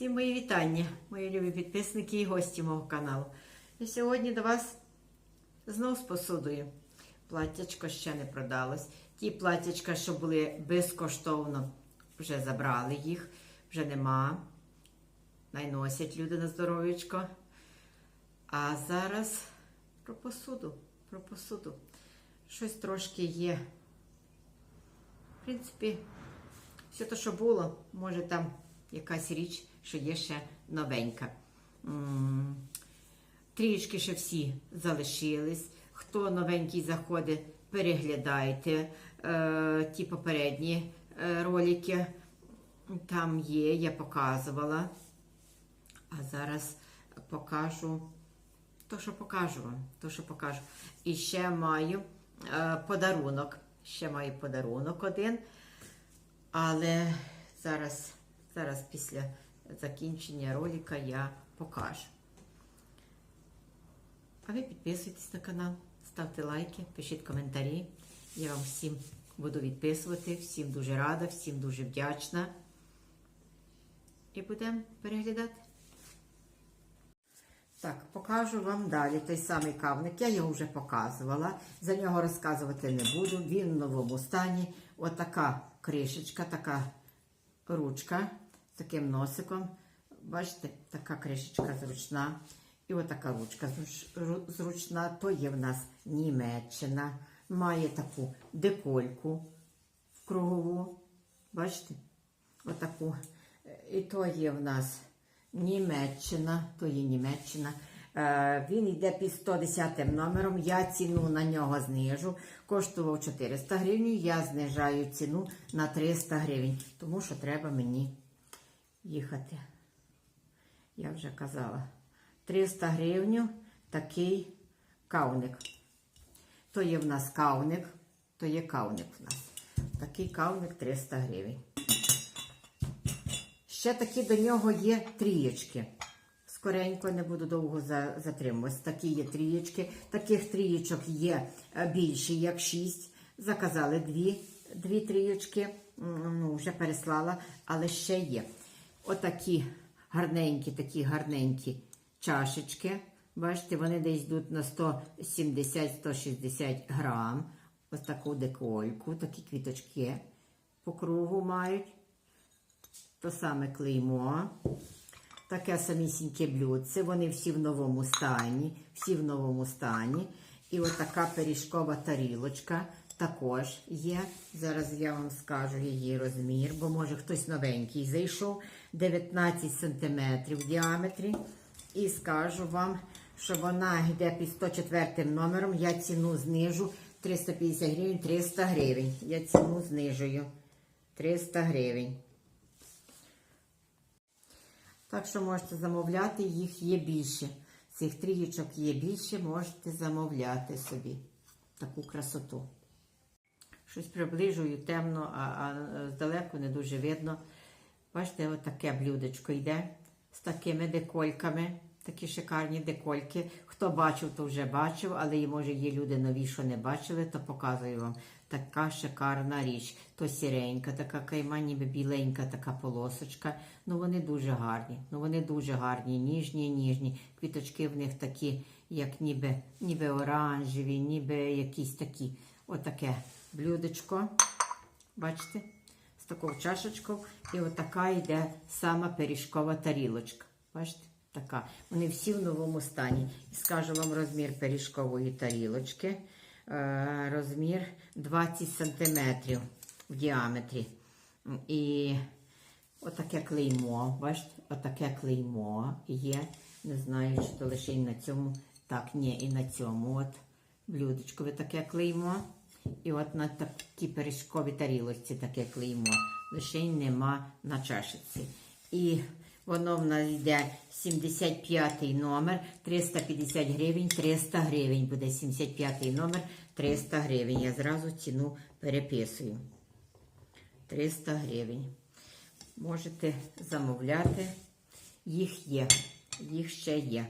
Всім мої вітання, мої любі підписники і гості мого каналу. І сьогодні до вас знов з посудою. Платтячко ще не продалось. Ті платтячка, що були безкоштовно, вже забрали їх, вже нема. Найносять люди на здоров'ячко. А зараз про посуду. Про посуду. Щось трошки є. В принципі, все те, що було, може там якась річ, що є ще новенька. Трішки ще всі залишились. Хто новенький заходить, переглядайте е, ті попередні е, ролики. Там є, я показувала. А зараз покажу то, що покажу вам. То, що покажу. І ще маю е, подарунок. Ще маю подарунок один. Але зараз, зараз після закінчення ролика я покажу. А ви підписуйтесь на канал, ставте лайки, пишіть коментарі. Я вам всім буду відписувати. Всім дуже рада, всім дуже вдячна. І будемо переглядати. Так, покажу вам далі той самий кавник. Я його вже показувала. За нього розказувати не буду. Він в новому стані. Отака кришечка, така ручка таким носиком. Бачите, така кришечка зручна. І отака ручка зручна. То є в нас Німеччина. Має таку декольку кругову. Бачите? Отаку. І то є в нас Німеччина, то є Німеччина. Е, Він йде під 110 номером. Я ціну на нього знижу. Коштував 400 гривень. Я знижаю ціну на 300 гривень, тому що треба мені їхати. Я вже казала. 300 гривень такий кавник. То є в нас кавник, то є кавник в нас. Такий кавник 300 гривень. Ще такі до нього є трієчки. Скоренько не буду довго за- затримуватися. Такі є трієчки. Таких трієчок є е, більше, як шість. Заказали дві, дві трієчки. Ну, вже переслала, але ще є. Отакі гарненькі, такі гарненькі чашечки. Бачите, вони десь йдуть на 170-160 грам. Ось таку декольку, такі квіточки по кругу мають. То саме клеймо. Таке самісіньке блюдце. Вони всі в новому стані. Всі в новому стані. І от пиріжкова тарілочка також є. Зараз я вам скажу її розмір, бо може хтось новенький зайшов. 19 см в діаметрі. І скажу вам, що вона йде під 104 номером. Я ціну знижу 350 гривень, 300 гривень. Я ціну знижую 300 гривень. Так що можете замовляти, їх є більше. Цих трієчок є більше, можете замовляти собі таку красоту. Щось приближую темно, а, а здалеку не дуже видно. Бачите, от таке блюдечко йде з такими декольками. Такі шикарні декольки. Хто бачив, то вже бачив, але і може є люди нові, що не бачили, то показую вам. Така шикарна річ. То сіренька, така кайма, ніби біленька, така полосочка. Ну вони дуже гарні. Ну вони дуже гарні, ніжні, ніжні. Квіточки в них такі, як ніби, ніби оранжеві, ніби якісь такі. Отаке блюдечко. Бачите? З такою чашечкою. І отака йде сама пиріжкова тарілочка. Бачите? Така. Вони всі в новому стані. І скажу вам розмір пиріжкової тарілочки. Е, розмір 20 см в діаметрі. І отаке клеймо. Бачите? Отаке клеймо є. Не знаю, чи то лише і на цьому. Так, ні, і на цьому от блюдечкове таке клеймо. І от на такій пиріжковій тарілочці таке клеймо. Лише нема на чашиці. І воно в нас йде 75 номер, 350 гривень, 300 гривень буде 75 номер, 300 гривень. Я зразу ціну переписую. 300 гривень. Можете замовляти. Їх є. Їх ще є.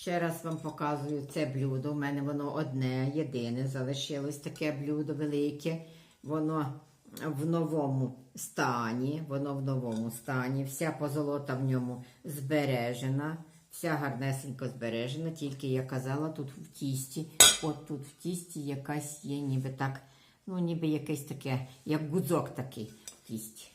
Ще раз вам показую це блюдо. У мене воно одне, єдине залишилось таке блюдо велике. Воно в новому стані. Воно в новому стані. Вся позолота в ньому збережена. Вся гарнесенько збережена, тільки я казала, тут в тісті, от тут в тісті якась є, ніби так, ну ніби якесь таке, як гудзок такий в тісті.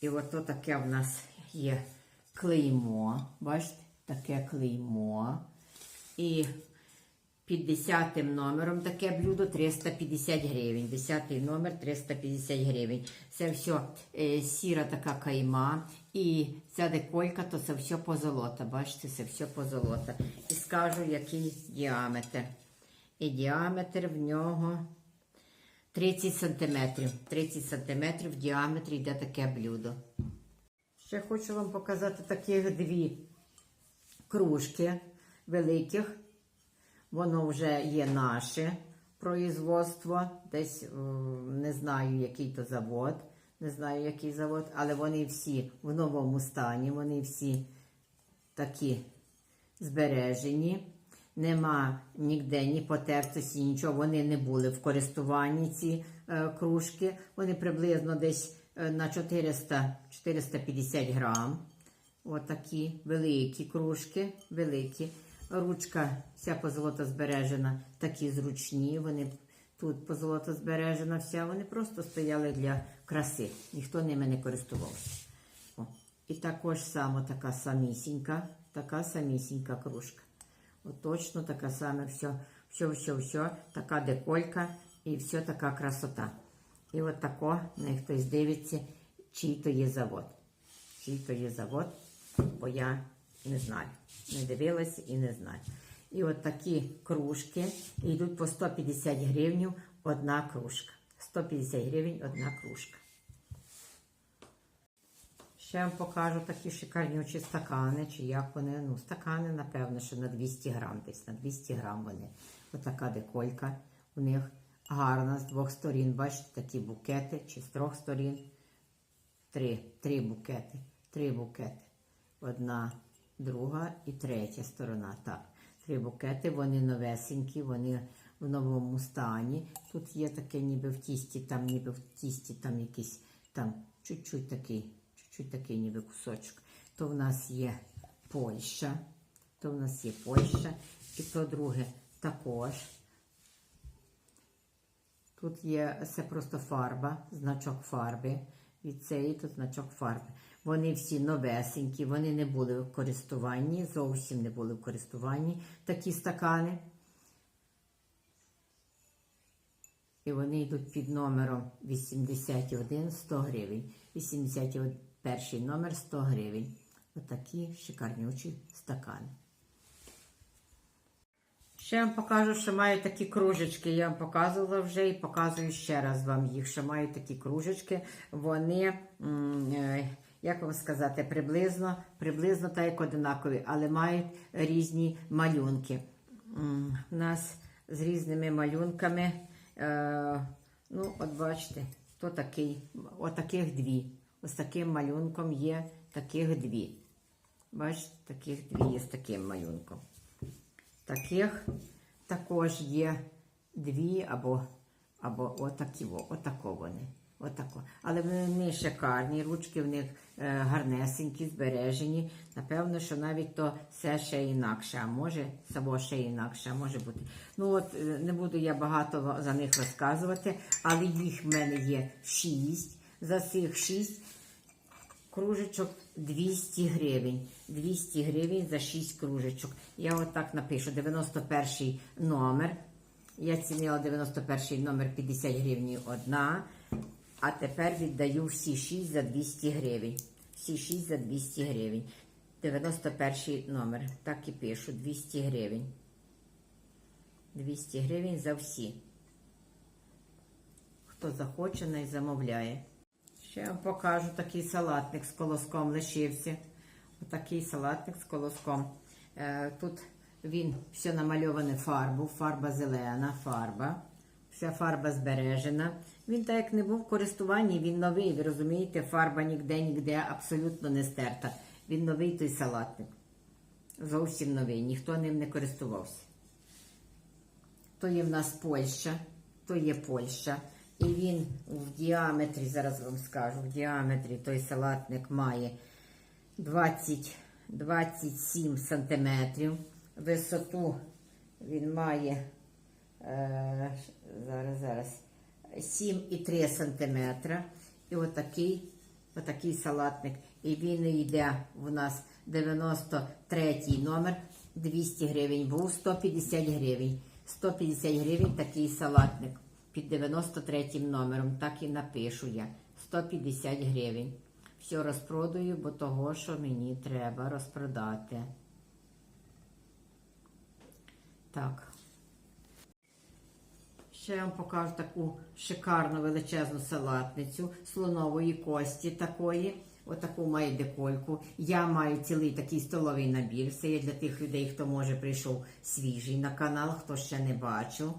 І ото таке в нас є клеймо. Бачите, таке клеймо. І під 10 номером таке блюдо 350 гривень. 10 номер 350 гривень. Це все е, сіра така кайма. І ця деколька, то це все позолота. Бачите, це все позолота. І скажу, який діаметр. І діаметр в нього 30 сантиметрів. 30 сантиметрів в діаметрі йде таке блюдо. Ще хочу вам показати таких дві кружки великих. Воно вже є наше производство. Десь не знаю, який то завод. Не знаю, який завод, але вони всі в новому стані, вони всі такі збережені. Нема ніде ні потертості, нічого. Вони не були в користуванні ці е, кружки. Вони приблизно десь е, на 400-450 грам. Отакі великі кружки, великі. Ручка вся позолота збережена, такі зручні. Вони тут позолота збережена вся. Вони просто стояли для краси. Ніхто ними не користувався. О. І також само така самісінька, така самісінька кружка. От точно така саме все, все, все, все, така деколька і все така красота. І от тако, не хтось дивиться, чий то є завод. Чий то є завод, бо я не знаю. Не дивилася і не знаю. І от такі кружки йдуть по 150 гривень одна кружка. 150 гривень одна кружка. Ще вам покажу такі шикарнючі стакани, чи як вони. Ну, стакани, напевно, що на 200 грам десь, на 200 грам вони. Отака деколька у них гарна з двох сторін. Бачите, такі букети, чи з трьох сторін. Три, три букети. Три букети. Одна, друга і третя сторона. Так, три букети, вони новесенькі, вони в новому стані. Тут є таке ніби в тісті, там ніби в тісті, там якийсь там чуть-чуть такий, чуть-чуть такий ніби кусочок. То в нас є Польща, то в нас є Польща, і то друге також. Тут є це просто фарба, значок фарби. Від цієї тут значок фарби. Вони всі новесенькі, вони не були в користуванні, зовсім не були в користуванні такі стакани. І вони йдуть під номером 81 100 гривень. 81 номер 100 гривень. Отакі шикарнючі стакани. Ще вам покажу, що маю такі кружечки. Я вам показувала вже і показую ще раз вам їх. Що маю такі кружечки. Вони, е, як вам сказати, приблизно, приблизно так як одинакові, але мають різні малюнки. У нас з різними малюнками. Е, ну, от бачите, то такий, отаких дві. Ось таким малюнком є таких дві. Бачите, таких дві є з таким малюнком. Таких також є дві або, або отакі, отако. Отако. Але вони шикарні, ручки в них е, гарнесенькі, збережені. Напевно, що навіть то все ще інакше, а може само ще інакше, а може бути. Ну от е, не буду я багато за них розказувати, але їх в мене є шість. За цих шість кружечок 200 гривень. 200 гривень за 6 кружечок. Я отак напишу 91 номер. Я цінила 91 номер 50 гривень одна. А тепер віддаю всі 6 за 200 гривень. Всі 6 за 200 гривень. 91 номер. Так і пишу. 200 гривень. 200 гривень за всі. Хто захоче, не замовляє. Ще вам покажу такий салатник з колоском лишився. Отакий салатник з колоском. Е, Тут він все намальоване фарбу, фарба зелена, фарба. Вся фарба збережена. Він так як не був в користуванні, він новий. Ви розумієте, фарба ніде, ніде абсолютно не стерта. Він новий той салатник. Зовсім новий, ніхто ним не користувався. То є в нас Польща, то є Польща. І він в діаметрі, зараз вам скажу, в діаметрі той салатник має 20, 27 сантиметрів. Висоту він має е, зараз, зараз 7,3 сантиметра. І отакий, отакий салатник. І він йде у нас 93 номер, 200 гривень, був 150 гривень. 150 гривень такий салатник під 93 номером. Так і напишу я. 150 гривень. Все розпродаю, бо того, що мені треба розпродати. Так. Ще я вам покажу таку шикарну величезну салатницю слонової кості такої. Отаку має декольку. Я маю цілий такий столовий набір. Це є для тих людей, хто може прийшов свіжий на канал, хто ще не бачив.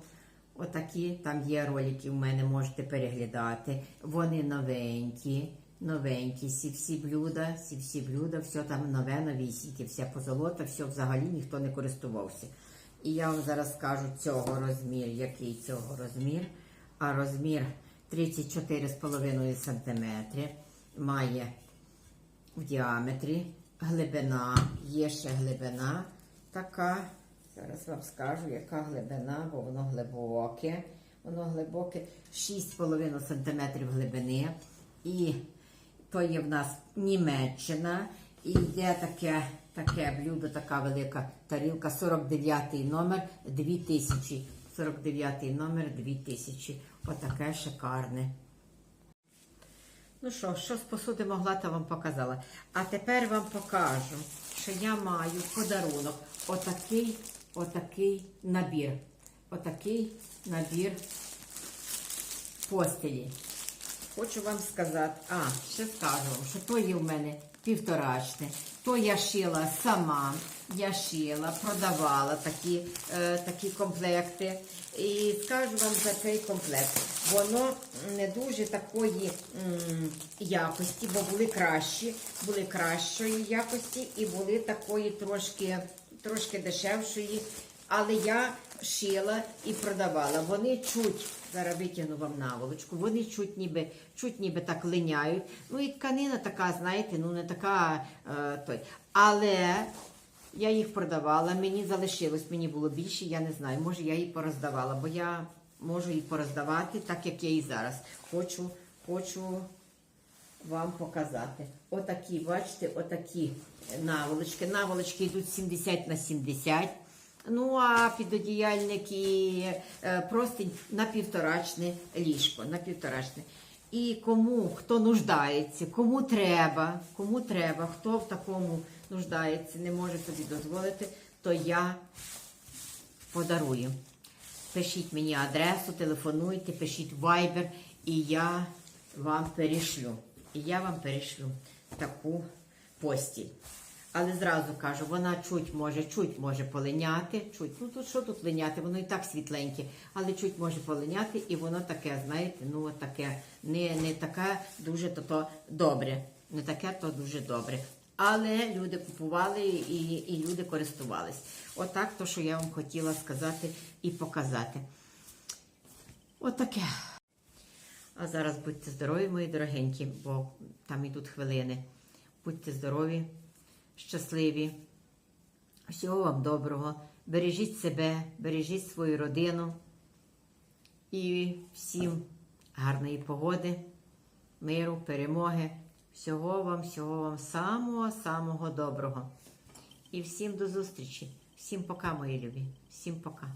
Отакі, там є ролики, в мене можете переглядати. Вони новенькі, новенькі, всі всі блюда, всі всі блюда, все там нове, новісіньке, вся позолота, все взагалі ніхто не користувався. І я вам зараз скажу цього розмір, який цього розмір. А розмір 34,5 см має в діаметрі глибина, є ще глибина така. Зараз вам скажу, яка глибина, бо воно глибоке. Воно глибоке 6,5 см глибини. І то є в нас Німеччина. І йде таке, таке блюдо, така велика тарілка, 49 номер 2000. 49 номер 2000. Отаке шикарне. Ну що, що з посуди могла, то вам показала. А тепер вам покажу, що я маю подарунок отакий, отакий набір. Отакий набір постелі. Хочу вам сказати, а, ще скажу вам, що то є в мене півторачне. То я шила сама, я шила, продавала такі, е, такі комплекти. І скажу вам за цей комплект. Воно не дуже такої якості, бо були кращі, були кращої якості і були такої трошки, трошки дешевшої. Але я шила і продавала. Вони чуть, зараз витягну вам наволочку, вони чуть ніби, чуть ніби так линяють. Ну і тканина така, знаєте, ну не така е, той. Але я їх продавала, мені залишилось, мені було більше, я не знаю. Може, я її пороздавала, бо я можу її пороздавати, так як я і зараз. Хочу, хочу вам показати. Отакі, бачите, отакі наволочки. Наволочки йдуть 70 на 70. Ну, а підодіяльник і е, на півторачне ліжко. На півторачне. І кому, хто нуждається, кому треба, кому треба, хто в такому нуждається, не може собі дозволити, то я подарую. Пишіть мені адресу, телефонуйте, пишіть Viber, і я вам перешлю. І я вам перешлю таку постіль. Але зразу кажу, вона чуть може, чуть може полиняти. Чуть. Ну тут що тут линяти? Воно і так світленьке, але чуть може полиняти, і воно таке, знаєте, ну от таке, не, не таке дуже то, то добре. Не таке то дуже добре. Але люди купували і, і люди користувались. Отак, то, що я вам хотіла сказати і показати. Отаке. А зараз будьте здорові, мої дорогенькі, бо там йдуть хвилини. Будьте здорові, щасливі. Всього вам доброго. Бережіть себе, бережіть свою родину. І всім гарної погоди, миру, перемоги. Всього вам, всього вам самого-самого доброго. І всім до зустрічі. Всім пока, мої любі. Всім пока.